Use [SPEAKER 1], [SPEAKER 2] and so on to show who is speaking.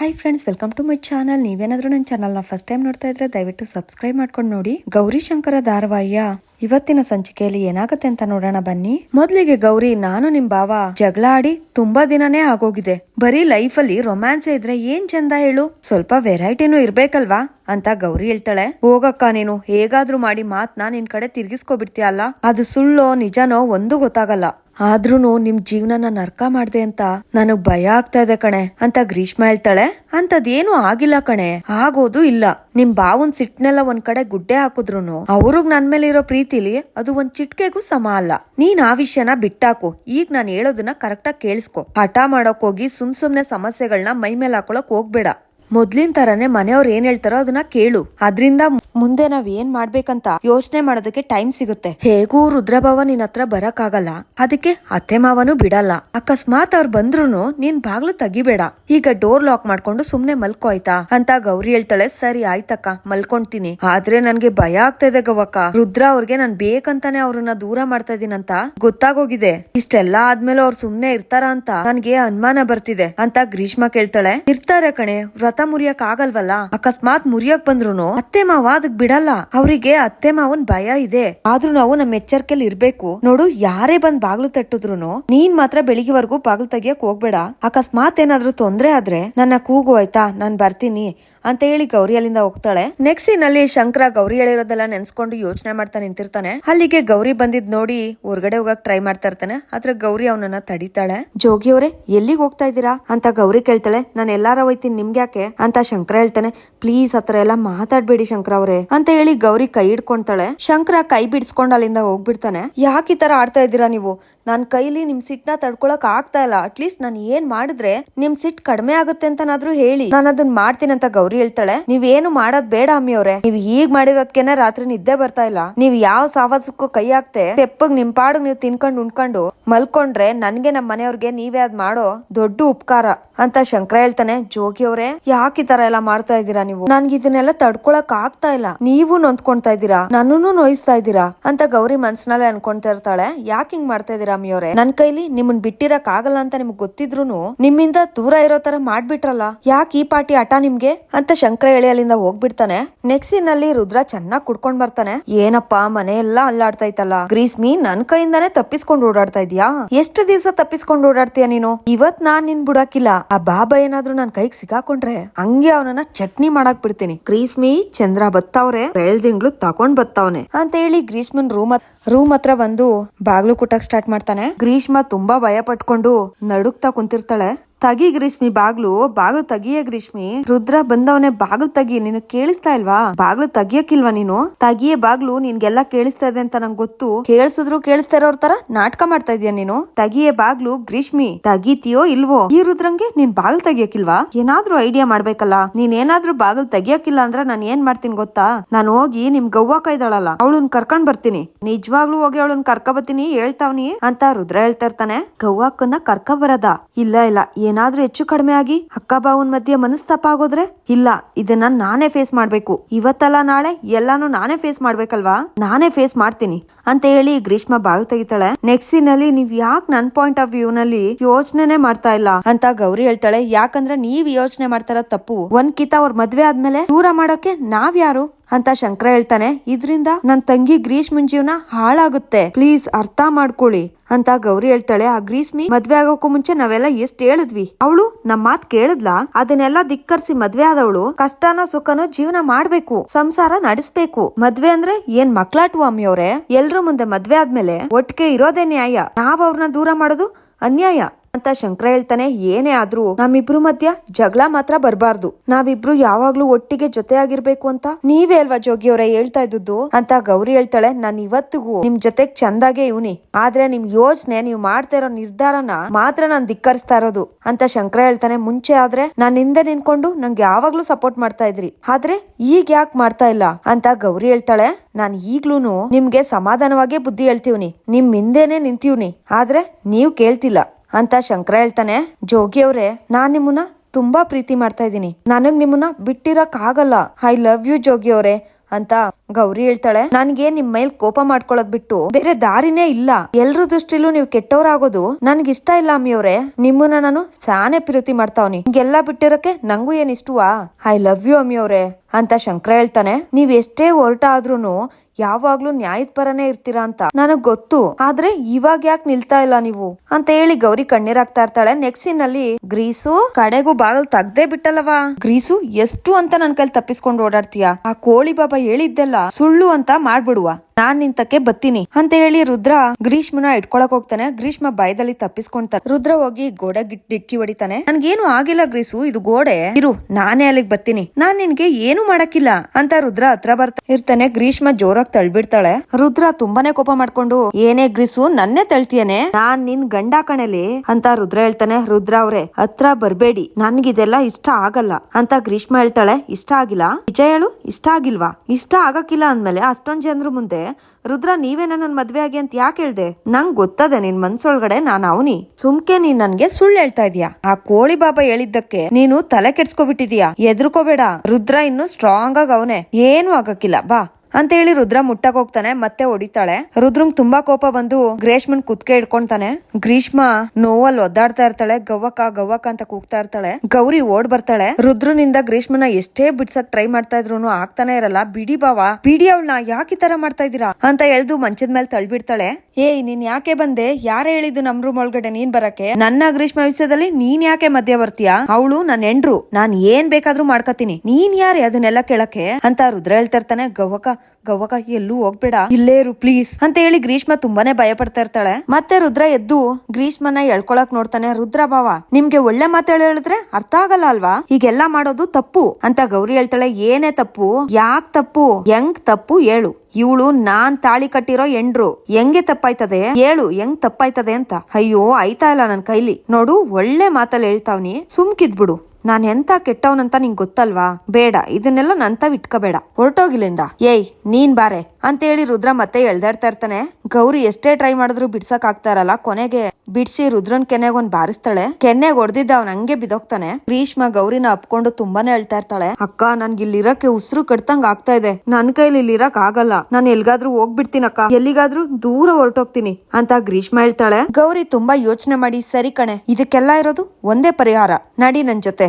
[SPEAKER 1] Hi friends welcome to my channel ನೀವೇನಾದ್ರೂ ನನ್ನ ಚಾನಲ್ನ ಫಸ್ಟ್ ಟೈಮ್ ನೋಡ್ತಾ ಇದ್ರೆ ದಯವಿಟ್ಟು ಸಬ್ಸ್ಕ್ರೈಬ್ ಮಾಡ್ಕೊಂಡು ನೋಡಿ. ಗೌರಿ ಶಂಕರ ಧಾರವಾಹಿಯ ಇವತ್ತಿನ ಸಂಚಿಕೆಯಲ್ಲಿ ಏನಾಗುತ್ತೆ ಅಂತ ನೋಡೋಣ ಬನ್ನಿ. ಮೊದ್ಲಿಗೆ ಗೌರಿ, ನಾನು ನಿಮ್ ಬಾವ ಜಗಳ ಆಡಿ ತುಂಬಾ ದಿನನೇ ಆಗೋಗಿದೆ. ಬರೀ ಲೈಫ್ ಅಲ್ಲಿ ರೊಮ್ಯಾನ್ಸ್ ಇದ್ರೆ ಏನ್ ಚಂದ ಹೇಳು? ಸ್ವಲ್ಪ ವೆರೈಟಿನೂ ಇರ್ಬೇಕಲ್ವಾ? ಅಂತ ಗೌರಿ ಹೇಳ್ತಾಳೆ. ಹೋಗಕ್ಕ, ನೀನು ಹೇಗಾದ್ರೂ ಮಾಡಿ ಮಾತ್ನ ನಿನ್ ಕಡೆ ತಿರ್ಗಿಸ್ಕೊಬಿಡ್ತೀಯ ಅಲ್ಲ ಅದು ಸುಳ್ಳೋ, ನಿಜನೋ, ಒಂದು ಗೊತ್ತಾಗಲ್ಲ. ಆದ್ರೂನು ನಿಮ್ ಜೀವನನ ನರ್ಕ ಮಾಡ್ದೆ ಅಂತ ನನಗ್ ಭಯ ಆಗ್ತಾ ಇದೆ ಕಣೆ, ಅಂತ ಗ್ರೀಷ್ಮ ಹೇಳ್ತಾಳೆ. ಅಂತದೇನು ಆಗಿಲ್ಲ ಕಣೆ, ಆಗೋದು ಇಲ್ಲ. ನಿಮ್ ಬಾವನ್ ಸಿಟ್ನೆಲ್ಲ ಒಂದ್ ಕಡೆ ಗುಡ್ಡೆ ಹಾಕುದ್ರು ಅವ್ರಿಗ್ ನನ್ ಮೇಲೆ ಇರೋ ಪ್ರೀತಿಲಿ ಅದು ಒಂದ್ ಚಿಟ್ಕೆಗೂ ಸಮ ಅಲ್ಲ. ನೀನ್ ಆ ವಿಷಯನ ಬಿಟ್ಟಾಕು, ಈಗ ನಾನು ಹೇಳೋದನ್ನ ಕರೆಕ್ಟಾಗಿ ಕೇಳಿಸ್ಕೊ. ಹಠ ಮಾಡೋಕ್ ಹೋಗಿ ಸುಮ್ ಸುಮ್ನೆ ಸಮಸ್ಯೆಗಳನ್ನ ಮೈ ಮೇಲೆ ಹಾಕೊಳಕ್ ಹೋಗ್ಬೇಡ. ಮೊದ್ಲಿನ ತರಾನೇ ಮನೆಯವ್ರು ಏನ್ ಹೇಳ್ತಾರೋ ಅದನ್ನ ಕೇಳು. ಅದ್ರಿಂದ ಮುಂದೆ ನಾವ್ ಏನ್ ಮಾಡ್ಬೇಕಂತ ಯೋಚನೆ ಮಾಡೋದಕ್ಕೆ ಟೈಮ್ ಸಿಗುತ್ತೆ. ಹೇಗೂ ರುದ್ರಭಾವ ನಿನ್ ಹತ್ರ ಬರಕ್ ಆಗಲ್ಲ ಅದಕ್ಕೆ ಅತ್ತೆ ಮಾವನು ಬಿಡಲ್ಲ. ಅಕಸ್ಮಾತ್ ಅವ್ರು ಬಂದ್ರು ನೀನ್ ಬಾಗ್ಲು ತೆಗಿಬೇಡ. ಈಗ ಡೋರ್ ಲಾಕ್ ಮಾಡ್ಕೊಂಡು ಸುಮ್ನೆ ಮಲ್ಕೋ ಆಯ್ತಾ ಅಂತ ಗೌರಿ ಹೇಳ್ತಾಳೆ, ಸರಿ, ಆಯ್ತಕ್ಕ ಮಲ್ಕೊಂತೀನಿ ಆದ್ರೆ ನನ್ಗೆ ಭಯ ಆಗ್ತಾ ಇದೆ ಗವಕ್ಕ. ರುದ್ರ ಅವ್ರಿಗೆ ನಾನ್ ಬೇಕಂತಾನೆ ಅವ್ರನ್ನ ದೂರ ಮಾಡ್ತಾ ಇದೀನಂತ ಗೊತ್ತಾಗೋಗಿದೆ. ಇಷ್ಟೆಲ್ಲ ಆದ್ಮೇಲೆ ಅವ್ರು ಸುಮ್ನೆ ಇರ್ತಾರ ಅಂತ ನನ್ಗೆ ಅನುಮಾನ ಬರ್ತಿದೆ, ಅಂತ ಗ್ರೀಷ್ಮ ಕೇಳ್ತಾಳೆ. ಇರ್ತಾರೆ ಕಣೆ, ವ್ರತ ಮುರಿಯಕ್ ಆಗಲ್ವಲ್ಲ? ಅಕಸ್ಮಾತ್ ಮುರಿಯಕ್ ಬಂದ್ರುನು ಅತ್ತೆ ಮಾವ ಅದಕ್ ಬಿಡಲ್ಲ. ಅವರಿಗೆ ಅತ್ತೆ ಮಾವನ್ ಭಯ ಇದೆ. ಆದ್ರೂ ನಾವು ನಮ್ ಎಚ್ಚರಿಕೆಲಿ ಇರ್ಬೇಕು. ನೋಡು, ಯಾರೇ ಬಂದ್ ಬಾಗ್ಲು ತಟ್ಟಿದ್ರು ನೀನ್ ಮಾತ್ರ ಬೆಳಿಗ್ಗೆವರೆಗೂ ಬಾಗ್ಲು ತೆಗಿಯಕ್ ಹೋಗ್ಬೇಡ. ಅಕಸ್ಮಾತ್ ಏನಾದ್ರೂ ತೊಂದ್ರೆ ಆದ್ರೆ ನನ್ನ ಕೂಗು ಆಯ್ತಾ? ನಾನ್ ಬರ್ತೀನಿ. ಅಂತ ಹೇಳಿ ಗೌರಿ ಅಲ್ಲಿಂದ ಹೋಗ್ತಾಳೆ. ನೆಕ್ಸ್ಟ್ ಅಲ್ಲಿ ಶಂಕರ ಗೌರಿ ಹೇಳಿರೋದೆಲ್ಲ ನೆನ್ಸ್ಕೊಂಡು ಯೋಚನೆ ಮಾಡ್ತಾ ನಿಂತಿರ್ತಾನೆ. ಅಲ್ಲಿಗೆ ಗೌರಿ ಬಂದಿದ್ ನೋಡಿ ಹೊರಗಡೆ ಹೋಗಕ್ ಟ್ರೈ ಮಾಡ್ತಾ ಇರ್ತಾನೆ. ಆದ್ರೆ ಗೌರಿ ಅವನನ್ನ ತಡಿತಾಳೆ. ಜೋಗಿ ಅವರೇ, ಎಲ್ಲಿಗೆ ಹೋಗ್ತಾ ಇದ್ದೀರಾ? ಅಂತ ಗೌರಿ ಕೇಳ್ತಾಳೆ. ನಾನು ಎಲ್ಲಾರ ಹೋಯ್ತೀನಿ, ನಿಮ್ಗೆ ಯಾಕೆ? ಅಂತ ಶಂಕರ ಹೇಳ್ತಾನೆ. ಪ್ಲೀಸ್ ಹತ್ರ ಎಲ್ಲ ಮಾತಾಡ್ಬೇಡಿ ಶಂಕರ ಅವರೇ, ಅಂತ ಹೇಳಿ ಗೌರಿ ಕೈ ಹಿಡ್ಕೊಂತಾಳೆ. ಶಂಕರ ಕೈ ಬಿಡಿಸ್ಕೊಂಡು ಅಲ್ಲಿಂದ ಹೋಗ್ಬಿಡ್ತಾನೆ. ಯಾಕೆ ಈ ತರ ಆಡ್ತಾ ಇದ್ದೀರಾ ನೀವು? ನನ್ ಕೈಲಿ ನಿಮ್ ಸಿಟ್ನ ತಡ್ಕೊಳಕ್ ಆಗ್ತಾ ಇಲ್ಲ. ಅಟ್ಲೀಸ್ಟ್ ನಾನು ಏನ್ ಮಾಡಿದ್ರೆ ನಿಮ್ ಸಿಟ್ ಕಡಿಮೆ ಆಗುತ್ತೆ ಅಂತನಾದ್ರೂ ಹೇಳಿ. ನಾನು ಅದನ್ನ ಮಾಡ್ತೀನಿ ಅಂತ ಗೌರಿ ಹೇಳ್ತಾಳೆ. ನೀವ್ ಏನು ಮಾಡೋದ್ ಬೇಡ ಅಮ್ಮಿ ಅವ್ರೆ. ನೀವ್ ಹೀಗ್ ಮಾಡಿರೋದ್ಕೆನೆ ರಾತ್ರಿ ನಿದ್ದೆ ಬರ್ತಾ ಇಲ್ಲ. ನೀವ್ ಯಾವ ಸಾವಾಸಕ್ಕೂ ಕೈ ಹಾಕ್ತೆ, ತೆಪ್ಪಗ್ ನಿಮ್ ಪಾಡು ನೀವ್ ತಿನ್ಕೊಂಡು ಉಣ್ಕೊಂಡು ಮಲ್ಕೊಂಡ್ರೆ ನನ್ಗೆ ನಮ್ ಮನೆಯವ್ರಿಗೆ ನೀವೇ ಅದ್ ಮಾಡೋ ದೊಡ್ಡ ಉಪಕಾರ ಅಂತ ಶಂಕರ ಹೇಳ್ತಾನೆ. ಜೋಗಿ ಅವ್ರೆ, ಯಾಕೆ ಈ ತರ ಎಲ್ಲ ಮಾಡ್ತಾ ಇದ್ದೀರಾ ನೀವು? ನನ್ಗೆ ಇದನ್ನೆಲ್ಲ ತಡ್ಕೊಳಕ್ ಆಗ್ತಾ ಇಲ್ಲ. ನೀವು ನೊಂದ್ಕೊಂತಾ ಇದ್ದೀರಾ? ನನ್ನನ್ನು ನೋಯಿಸ್ತಾ ಇದ್ದೀರಾ? ಅಂತ ಗೌರಿ ಮನ್ಸಿನಲ್ಲೇ ಅನ್ಕೊಂತ ಇರ್ತಾಳೆ. ಯಾಕೆ ಹಿಂಗ್ ಮಾಡ್ತಾ ಇದೀರಾ ಅಮ್ಮಿಯವ್ರೆ ನನ್ ಕೈಲಿ ನಿಮ್ಮನ್ ಬಿಟ್ಟಿರಕ್ ಆಗಲ್ಲ ಅಂತ ನಿಮ್ಗೆ ಗೊತ್ತಿದ್ರು ನಿಮ್ಮಿಂದ ದೂರ ಇರೋ ತರ ಮಾಡ್ಬಿಟ್ರಲ್ಲ. ಯಾಕೆ ಈ ಪಾರ್ಟಿ ಆಟ ನಿಮ್ಗೆ? ಅಂತ ಶಂಕರ ಎಳೆ ಅಲ್ಲಿಂದ ಹೋಗ್ಬಿಡ್ತಾನೆ. ನೆಕ್ಸ್ಟ್ನಲ್ಲಿ ರುದ್ರ ಚೆನ್ನಾಗ್ ಕುಡ್ಕೊಂಡ್ ಬರ್ತಾನೆ. ಏನಪ್ಪಾ, ಮನೆ ಎಲ್ಲಾ ಅಲ್ಲಾಡ್ತಾ ಇತ್ತಲ್ಲ. ಗ್ರೀಸ್ಮಿ ನನ್ ಕೈಯಿಂದಾನೆ ತಪ್ಪಿಸ್ಕೊಂಡು ಓಡಾಡ್ತಾ ಇದ್ಯಾ? ಎಷ್ಟು ದಿವಸ ತಪ್ಪಿಸ್ಕೊಂಡು ಓಡಾಡ್ತೀಯ ನೀನು? ಇವತ್ ನಾನ್ ನಿನ್ ಬಿಡಾಕಿಲ್ಲ. ಆ ಬಾಬಾ ಏನಾದ್ರೂ ನನ್ ಕೈಗ್ ಸಿಗಾಕೊಂಡ್ರೆ, ಹಂಗೆ ಅವನನ್ನ ಚಟ್ನಿ ಮಾಡಾಕ್ ಬಿಡ್ತೀನಿ ಗ್ರೀಸ್ಮಿ ಚಂದ್ರ ಬತ್ತಾವ್ರೆ ಬೆಳ್ದಿಂಗ್ಳು ತಗೊಂಡ್ ಬತ್ತಾವ್ನೆ. ಅಂತ ಹೇಳಿ ಗ್ರೀಸ್ಮನ್ ರೂಮ್ ರೂಮ್ ಹತ್ರ ಬಂದು ಬಾಗ್ಲು ಕುಟಕ್ ಸ್ಟಾರ್ಟ್ ಮಾಡ್ತಾನೆ. ಗ್ರೀಷ್ಮ ತುಂಬಾ ಭಯ ಪಟ್ಕೊಂಡು ನಡುಕ್ತಾ ಕುಂತಿರ್ತಾಳೆ. ತಗಿ ಗ್ರೀಷ್ಮಿ, ಬಾಗ್ಲು ಬಾಗ್ಲು ತಗಿಯ ಗ್ರೀಷ್ಮಿ. ರುದ್ರ ಬಂದವನೇ ಬಾಗ್ಲು ತಗಿ, ನೀನು ಕೇಳಿಸ್ತಾ ಇಲ್ವಾ? ಬಾಗ್ಲು ತಗಿಯಕಿಲ್ವಾ ನೀನು? ತಗಿಯ ಬಾಗ್ಲು ನಿನ್ಗೆಲ್ಲ ಕೇಳಿಸ್ತಾ ಇದೆ ಅಂತ ನಂಗೆ ಗೊತ್ತು. ಕೇಳಿಸಿದ್ರು ಕೇಳಿಸ್ತಾ ಇರೋರ್ ತರ ನಾಟಕ ಮಾಡ್ತಾ ಇದೀಯ ನೀನು? ತಗಿಯ ಬಾಗ್ಲು ಗ್ರೀಷ್ಮಿ, ತಗೀತಿಯೋ ಇಲ್ವೋ? ಈ ರುದ್ರಂಗೆ ನೀನ್ ಬಾಗ್ಲು ತೆಗಿಯಕಿಲ್ವಾ ಏನಾದ್ರೂ ಐಡಿಯಾ ಮಾಡ್ಬೇಕಲ್ಲ. ನೀನ್ ಏನಾದ್ರೂ ಬಾಗ್ಲು ತೆಗಿಯಕಿಲ್ಲ ಅಂದ್ರೆ ನಾನ್ ಏನ್ ಮಾಡ್ತೀನಿ ಗೊತ್ತಾ? ನಾನು ಹೋಗಿ ನಿಮ್ ಗವ್ವ ಇದ್ದಾಳಲ್ಲ ಅವಳನ್ ಕರ್ಕೊಂಡ್ ಬರ್ತೀನಿ. ನಿಜವಾಗ್ಲೂ ಹೋಗಿ ಅವಳನ್ ಕರ್ಕ ಬರ್ತೀನಿ ಹೇಳ್ತಾವ್ನಿ ಅಂತ ರುದ್ರ ಹೇಳ್ತಾ ಇರ್ತಾನೆ. ಗವ್ವಕ್ಕನ್ನ ಕರ್ಕ ಬರದ ಇಲ್ಲ ಇಲ್ಲ ಏನಾದ್ರೂ ಹೆಚ್ಚು ಕಡಿಮೆ ಆಗಿ ಅಕ್ಕ ಬಾವನ್ ಮಧ್ಯೆ ಮನಸ್ತಾಪ ಆಗೋದ್ರೆ ಇಲ್ಲ, ಇದನ್ನ ನಾನೇ ಫೇಸ್ ಮಾಡ್ಬೇಕು. ಇವತ್ತಲ್ಲ ನಾಳೆ ಎಲ್ಲಾನು ನಾನೇ ಫೇಸ್ ಮಾಡ್ಬೇಕಲ್ವಾ? ನಾನೇ ಫೇಸ್ ಮಾಡ್ತೀನಿ. ಅಂತ ಹೇಳಿ ಗ್ರೀಷ್ಮ ಬಾಗಿಲು ತೆಗಿತಾಳೆ. ನೆಕ್ಸ್ಟ್ನಲ್ಲಿ ನೀವ್ ಯಾಕೆ ನನ್ ಪಾಯಿಂಟ್ ಆಫ್ ವ್ಯೂ ನಲ್ಲಿ ಯೋಚನೆ ಮಾಡ್ತಾ ಇಲ್ಲ ಅಂತ ಗೌರಿ ಹೇಳ್ತಾಳೆ. ಯಾಕಂದ್ರೆ ನೀವ್ ಯೋಚನೆ ಮಾಡ್ತಾರ ತಪ್ಪು. ಒಂದ್ ಕಿತ ಅವ್ರ ಮದ್ವೆ ಆದ್ಮೇಲೆ ದೂರ ಮಾಡೋಕೆ ನಾವ್ ಯಾರು ಅಂತ ಶಂಕರ ಹೇಳ್ತಾನೆ. ಇದ್ರಿಂದ ನನ್ ತಂಗಿ ಗ್ರೀಷ್ಮನ್ ಜೀವನ ಹಾಳಾಗುತ್ತೆ. ಪ್ಲೀಸ್ ಅರ್ಥ ಮಾಡ್ಕೊಳ್ಳಿ ಅಂತ ಗೌರಿ ಹೇಳ್ತಾಳೆ. ಆ ಗ್ರೀಸ್ಮಿ ಮದ್ವೆ ಆಗೋಕ್ಕೂ ಮುಂಚೆ ನಾವೆಲ್ಲ ಎಷ್ಟ್ ಹೇಳಿದ್ವಿ. ಅವಳು ನಮ್ ಮಾತ್ ಕೇಳಿದ್ಲಾ? ಅದನ್ನೆಲ್ಲ ಧಿಕ್ಕರ್ಸಿ ಮದ್ವೆ ಆದವಳು ಕಷ್ಟನ ಸುಖನೋ ಜೀವನ ಮಾಡ್ಬೇಕು, ಸಂಸಾರ ನಡೆಸ್ಬೇಕು. ಮದ್ವೆ ಅಂದ್ರೆ ಏನ್ ಮಕ್ಳಾಟು ಅಮ್ಮಿಯವ್ರೆ? ಎಲ್ರು ಮುಂದೆ ಮದ್ವೆ ಆದ್ಮೇಲೆ ಒಟ್ಟಿಗೆ ಇರೋದೇ ನ್ಯಾಯ. ನಾವ್ ಅವ್ರನ್ನ ದೂರ ಮಾಡೋದು ಅನ್ಯಾಯ. ಅಂತ ಶಂಕರ ಹೇಳ್ತಾನೆ, ಏನೇ ಆದ್ರೂ ನಮ್ಮಿಬ್ರು ಮಧ್ಯ ಜಗಳ ಮಾತ್ರ ಬರಬಾರ್ದು. ನಾವಿಬ್ರು ಯಾವಾಗ್ಲೂ ಒಟ್ಟಿಗೆ ಜೊತೆ ಆಗಿರ್ಬೇಕು ಅಂತ ನೀವೇ ಅಲ್ವಾ ಜೋಗಿ ಅವರೇ ಹೇಳ್ತಾ ಇದ್ದದ್ದು? ಅಂತ ಗೌರಿ ಹೇಳ್ತಾಳೆ, ನಾನ್ ಇವತ್ತಿಗೂ ನಿಮ್ ಜೊತೆಗ್ ಚಂದಾಗೆ ಇವ್ನಿ. ಆದ್ರೆ ನಿಮ್ ಯೋಚನೆ, ನೀವ್ ಮಾಡ್ತಾ ಇರೋ ನಿರ್ಧಾರನ ಮಾತ್ರ ನಾನ್ ಧಿಕ್ಕರಿಸ್ತಾ ಇರೋದು ಅಂತ ಶಂಕರ ಹೇಳ್ತಾನೆ. ಮುಂಚೆ ಆದ್ರೆ ನಾನ್ ಹಿಂದೆ ನಿನ್ಕೊಂಡು ನಂಗೆ ಯಾವಾಗ್ಲೂ ಸಪೋರ್ಟ್ ಮಾಡ್ತಾ ಇದ್ರಿ. ಆದ್ರೆ ಈಗ ಯಾಕೆ ಮಾಡ್ತಾ ಇಲ್ಲ ಅಂತ ಗೌರಿ ಹೇಳ್ತಾಳೆ. ನಾನ್ ಈಗ್ಲೂನು ನಿಮ್ಗೆ ಸಮಾಧಾನವಾಗಿ ಬುದ್ಧಿ ಹೇಳ್ತೀವ್ನಿ. ನಿಮ್ ಹಿಂದೆನೆ ನಿಂತೀವ್ನಿ ಆದ್ರೆ ನೀವ್ ಕೇಳ್ತಿಲ್ಲ. ಅಂತ ಶಂಕರ ಹೇಳ್ತಾನೆ. ಜೋಗಿ ಅವ್ರೆ, ನಾನ್ ನಿಮ್ಮನ್ನ ತುಂಬಾ ಪ್ರೀತಿ ಮಾಡ್ತಾ ಇದ್ದೀನಿ. ನನಗ್ ನಿಮ್ಮನ್ನ ಬಿಟ್ಟಿರಕ್ ಆಗಲ್ಲ ಐ ಲವ್ ಯು ಜೋಗಿ ಅವ್ರೆ ಅಂತ ಗೌರಿ ಹೇಳ್ತಾಳೆ. ನನ್ಗೆ ನಿಮ್ ಮೇಲ್ ಕೋಪ ಮಾಡ್ಕೊಳ್ಳೋದ್ ಬಿಟ್ಟು ಬೇರೆ ದಾರಿನೇ ಇಲ್ಲ. ಎಲ್ರ ದೃಷ್ಟಿಲೂ ನೀವು ಕೆಟ್ಟವರಾಗೋದು ನನ್ಗೆ ಇಷ್ಟ ಇಲ್ಲ ಅಮ್ಮಿಯವ್ರೆ ನಿಮ್ಮನ್ನ ನಾನು ಸಾನೆ ಪ್ರೀತಿ ಮಾಡ್ತಾವ್ನಿ ಹಿಂಗೆಲ್ಲಾ ಬಿಟ್ಟಿರಕ್ಕೆ ನಂಗೂ ಏನ್ ಇಷ್ಟವಾ? ಐ ಲವ್ ಯು ಅಮ್ಮಿಯವ್ರೆ ಅಂತ ಶಂಕರ ಹೇಳ್ತಾನೆ. ನೀವ್ ಎಷ್ಟೇ ಹೊರಟ ಆದ್ರೂನು ಯಾವಾಗ್ಲೂ ನ್ಯಾಯದ ಪರನೇ ಇರ್ತೀರಾ ಅಂತ ನನಗ್ ಗೊತ್ತು. ಆದ್ರೆ ಇವಾಗ ಯಾಕೆ ನಿಲ್ತಾ ಇಲ್ಲ ನೀವು? ಅಂತ ಹೇಳಿ ಗೌರಿ ಕಣ್ಣೀರಾಗ್ತಾ ಇರ್ತಾಳೆ. ನೆಕ್ಸ್ಟ್ ಸೀನ್ ಅಲ್ಲಿ ಗ್ರೀಸು ಕಡೆಗೂ ಬಾಗಲ್ ತಗ್ದೇ ಬಿಟ್ಟಲ್ಲವಾ? ಗ್ರೀಸು, ಎಷ್ಟು ಅಂತ ನನ್ ಕೈಲಿ ತಪ್ಪಿಸ್ಕೊಂಡು ಓಡಾಡ್ತೀಯ? ಆ ಕೋಳಿ ಬಾಬಾ ಹೇಳಿದ್ದೆಲ್ಲ ಸುಳ್ಳು ಅಂತ ಮಾಡ್ಬಿಡುವ. ನಾನ್ ನಿಂತಕ್ಕೆ ಬತ್ತೀನಿ. ಅಂತ ಹೇಳಿ ರುದ್ರ ಗ್ರೀಷ್ಮನ ಇಟ್ಕೊಳಕ್ ಹೋಗ್ತಾನೆ. ಗ್ರೀಷ್ಮ ಭಯದಲ್ಲಿ ತಪ್ಪಿಸ್ಕೊಂತಾನೆ. ರುದ್ರ ಹೋಗಿ ಗೋಡೆ ಡಿಕ್ಕಿ ಹೊಡಿತಾನೆ. ನನ್ಗೇನು ಆಗಿಲ್ಲ ಗ್ರೀಸು, ಇದು ಗೋಡೆ. ಇರು, ನಾನೇ ಅಲ್ಲಿಗೆ ಬತ್ತೀನಿ. ನಾನ್ ನಿನ್ಗೆ ಏನು ಮಾಡಕ್ಕಿಲ್ಲ ಅಂತ ರುದ್ರ ಹತ್ರ ಬರ್ತಾ ಇರ್ತಾನೆ. ಗ್ರೀಷ್ಮ ಜೋರಾಗಿ ತಳ್ಬಿಡ್ತಾಳೆ. ರುದ್ರ ತುಂಬಾನೇ ಕೋಪ ಮಾಡ್ಕೊಂಡು, ಏನೇ ಗ್ರೀಸು, ನನ್ನೇ ತಳ್ತಿಯೇನೆ. ನಾನ್ ನಿನ್ ಗಂಡ ಕಣಲಿ ಅಂತ ರುದ್ರ ಹೇಳ್ತಾನೆ. ರುದ್ರ ಅವ್ರೆ, ಹತ್ರ ಬರ್ಬೇಡಿ. ನನ್ಗಿದೆಲ್ಲ ಇಷ್ಟ ಆಗಲ್ಲ ಅಂತ ಗ್ರೀಷ್ಮ ಹೇಳ್ತಾಳೆ. ಇಷ್ಟ ಆಗಿಲ್ಲ? ನಿಜ ಹೇಳು, ಇಷ್ಟ ಆಗಿಲ್ವಾ? ಇಷ್ಟ ಆಗಕ್ಕಿಲ್ಲ ಅಂದ್ಮೇಲೆ ಅಷ್ಟೊಂದ್ ಜನರು ಮುಂದೆ ರುದ್ರ, ನೀವೇ ನನ್ನ ಮದ್ವೆ ಆಗಿ ಅಂತ ಯಾಕೆ ಹೇಳ್ದೆ? ನಂಗ್ ಗೊತ್ತದೆ, ನಿನ್ ಮನ್ಸೊಳಗಡೆ ನಾನ್ ಅವನಿ. ಸುಮ್ಕೆ ನೀನ್ ನನ್ಗೆ ಸುಳ್ಳು ಹೇಳ್ತಾ ಇದೀಯಾ? ಆ ಕೋಳಿ ಬಾಬಾ ಹೇಳಿದ್ದಕ್ಕೆ ನೀನು ತಲೆ ಕೆಡ್ಸ್ಕೊಬಿಟ್ಟಿದೀಯಾ? ಎದ್ರುಕೋಬೇಡ. ರುದ್ರ ಇನ್ನು ಸ್ಟ್ರಾಂಗ್ ಆಗಿ ಅವನೇ. ಏನು ಆಗಕ್ಕಿಲ್ಲ. ಬಾ. ಅಂತ ಹೇಳಿ ರುದ್ರ ಮುಟ್ಟಕ್ ಹೋಗ್ತಾನೆ, ಮತ್ತೆ ಹೊಡಿತಾಳೆ. ರುದ್ರಂಗ್ ತುಂಬಾ ಕೋಪ ಬಂದು ಗ್ರೇಷ್ಮನ್ ಕುತ್ಕೆ ಇಡ್ಕೊಂತಾನೆ ಗ್ರೀಷ್ಮ ನೋವಲ್ಲಿ ಒದ್ದಾಡ್ತಾ ಇರ್ತಾಳೆ ಗವ್ವಕ ಗವ್ವಕ ಅಂತ ಕೂಗ್ತಾ ಇರ್ತಾಳೆ. ಗೌರಿ ಓಡ್ ಬರ್ತಾಳೆ. ರುದ್ರನಿಂದ ಗ್ರೀಷ್ಮನ ಎಷ್ಟೇ ಬಿಡ್ಸಕ್ ಟ್ರೈ ಮಾಡ್ತಾ ಇದ್ರು ಆಗ್ತಾನೆ ಇರಲ್ಲ. ಬಿಡಿ ಬಾವ, ಬಿಡಿ ಅವಳನ್ನ ಯಾಕೆ ತರ ಮಾಡ್ತಾ ಇದೀರಾ ಅಂತ ಎಳ್ದು ಮಂಚದ ಮೇಲೆ ತಳ್ಬಿಡ್ತಾಳೆ. ಏಯ್, ನೀನ್ ಯಾಕೆ ಬಂದೆ? ಯಾರೇ ಹೇಳಿದ್ದು ನಮ್ ರೂಮ್ ಒಳಗಡೆ ನೀನ್ ಬರಕ್ಕೆ? ನನ್ನ ಗ್ರೀಷ್ಮ ವಿಷಯದಲ್ಲಿ ನೀನ್ ಯಾಕೆ ಮಧ್ಯ ಬರ್ತೀಯ? ಅವಳು ನನ್ ಎಂಡ್ರು ನಾನ್ ಏನ್ ಬೇಕಾದ್ರೂ ಮಾಡ್ಕತೀನಿ ನೀನ್ ಯಾರೇ ಅದನ್ನೆಲ್ಲ ಕೇಳಕ್ಕೆ? ಅಂತ ರುದ್ರ ಹೇಳ್ತಾ ಇರ್ತಾನೆ. ಗವ್ವಕ ಗವ್ವಕ ಎಲ್ಲೂ ಹೋಗ್ಬೇಡ. ಇಲ್ಲೇ ಇರು ಪ್ಲೀಸ್ ಅಂತ ಹೇಳಿ ಗ್ರೀಷ್ಮ ತುಂಬಾನೇ ಭಯ ಪಡ್ತಾ ಇರ್ತಾಳೆ. ಮತ್ತೆ ರುದ್ರ ಎದ್ದು ಗ್ರೀಷ್ಮನ ಎಳ್ಕೊಳಕ್ ನೋಡ್ತಾನೆ, ರುದ್ರ ಭಾವ ನಿಮ್ಗೆ ಒಳ್ಳೆ ಮಾತಾಡ ಹೇಳಿದ್ರೆ ಅರ್ಥ ಆಗಲ್ಲ ಅಲ್ವಾ? ಹೀಗೆಲ್ಲಾ ಮಾಡೋದು ತಪ್ಪು. ಅಂತ ಗೌರಿ ಹೇಳ್ತಾಳೆ, ಏನೇ ತಪ್ಪು, ಯಾಕ್ ತಪ್ಪು, ಹೆಂಗ್ ತಪ್ಪು ಹೇಳು. ಇವಳು ನಾನ್ ತಾಳಿ ಕಟ್ಟಿರೋ ಎಂಡ್ರು ಹೆಂಗೆ ತಪ್ಪಾಯ್ತದೆ? ಹೇಳು, ಹೆಂಗ್ ತಪ್ಪಾಯ್ತದೆ ಅಂತ. ಅಯ್ಯೋ, ಆಯ್ತಾ ಇಲ್ಲ ನನ್ ಕೈಲಿ. ನೋಡು, ಒಳ್ಳೆ ಮಾತಲ್ಲಿ ಹೇಳ್ತಾವ್ನಿ, ಸುಮ್ಕಿದ್ಬಿಡು. ನಾನ್ ಎಂತ ಕೆಟ್ಟವನಂತ ನಿಂಗ್ ಗೊತ್ತಲ್ವಾ? ಬೇಡ, ಇದನ್ನೆಲ್ಲ ನಂತವ್ ಇಟ್ಕೋಬೇಡ ಹೊರಟೋಗಿಲ್ಲಿಂದ. ಏಯ್, ನೀನ್ ಬಾರೆ. ಅಂತ ಹೇಳಿ ರುದ್ರ ಮತ್ತೆ ಎಳ್ದಾಡ್ತಾ ಇರ್ತಾನೆ. ಗೌರಿ ಎಷ್ಟೇ ಟ್ರೈ ಮಾಡಿದ್ರು ಬಿಡ್ಸಕ್ ಆಗ್ತಾ ಇರಲ್ಲ ಕೊನೆಗೆ. ಬಿಡ್ಸಿ ರುದ್ರನ್ ಕೆನೆಗ್ ಒಂದ್ ಬಾರಿಸ್ತಾಳೆ. ಕೆನ್ನೆಗ್ ಹೊಡೆದಿದ್ದ ಅವ್ನ ಹಂಗೆ ಬಿದೋಗ್ತಾನೆ. ಗ್ರೀಷ್ಮ ಗೌರಿನ ಅಪ್ಕೊಂಡು ತುಂಬಾನೇ ಹೇಳ್ತಾ ಇರ್ತಾಳೆ. ಅಕ್ಕ, ನನ್ಗೆ ಇಲ್ಲಿರಕ್ಕೆ ಉಸಿರು ಕಟ್ತಂಗ್ ಆಗ್ತಾ ಇದೆ. ನನ್ ಕೈಲಿ ಇಲ್ಲಿ ಇರಕ್ ಆಗಲ್ಲ. ನಾನ್ ಎಲ್ಗಾದ್ರೂ ಹೋಗ್ಬಿಡ್ತೀನಕ್ಕ ಎಲ್ಲಿಗಾದ್ರೂ ದೂರ ಹೊರಟೋಗ್ತೀನಿ, ಅಂತ ಗ್ರೀಷ್ಮ ಹೇಳ್ತಾಳೆ. ಗೌರಿ ತುಂಬಾ ಯೋಚನೆ ಮಾಡಿ, ಸರಿ ಕಣೆ, ಇದಕ್ಕೆಲ್ಲ ಇರೋದು ಒಂದೇ ಪರಿಹಾರ. ನಡಿ ನನ್ ಜೊತೆ.